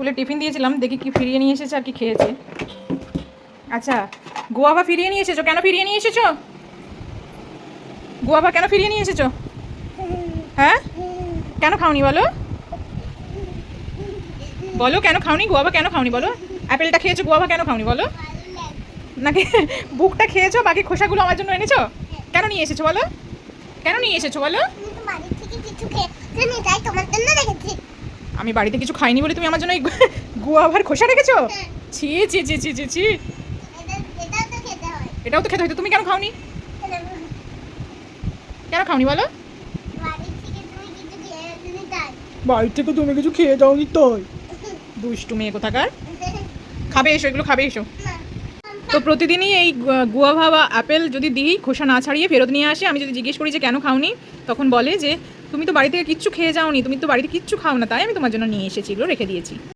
স্কুলে টিফিন দিয়েছিলাম, দেখি কি ফিরিয়ে নিয়ে এসেছে আর কি খেয়েছে। আচ্ছা গোয়াবা ফিরিয়ে নিয়ে এসেছ? কেন ফিরিয়ে নিয়ে এসেছ? গোয়াবা কেন ফিরিয়ে নিয়ে এসেছ? হ্যাঁ? কেন খাওনি বলো? বলো কেন খাওনি? গোয়াবা কেন খাওনি বলো? অ্যাপেলটা খেয়েছো গোয়াবা কেন খাওনি বলো? নাকি বুকটা খেয়েছো, বাকি খোসাগুলো আমার জন্য এনেছো? কেন নিয়ে এসেছ বলো? কেন নিয়ে এসেছ বলো আমি তো বাড়ি থেকে কিছু খেয়ে নি তাই তোমার জন্য রেখেছি আমি বাড়িতে কিছু খাইনি বলে তুমি আমার জন্য এই গোয়াভার খোসা রেখেছো? ছি ছি ছি ছি ছি ছি। এটাও তো খেতে হয় তো হয়তো। তুমি কেন খাওনি? কেন খাওনি বলো? বাড়ি থেকে তুমি কিছু খেয়ে নি তাই বাড়ি থেকে তুমি কিছু খেয়ে যাওনি তাই। দুষ্টু মেয়ে কোথাকার? খাবে এসো, এগুলো খাবে এসো। তো প্রতিদিনই এই গুয়াভা বা আপেল যদি দিই, খোসা না ছাড়িয়ে ফেরত নিয়ে আসে, আমি যদি জিজ্ঞেস করি যে কেন খাওনি, তখন বলে যে তুমি তো বাড়ি থেকে কিচ্ছু খেয়ে যাওনি, তুমি তো বাড়িতে কিচ্ছু খাও না তাই আমি তোমার জন্য নিয়ে এসেছি, এগুলো রেখে দিয়েছি।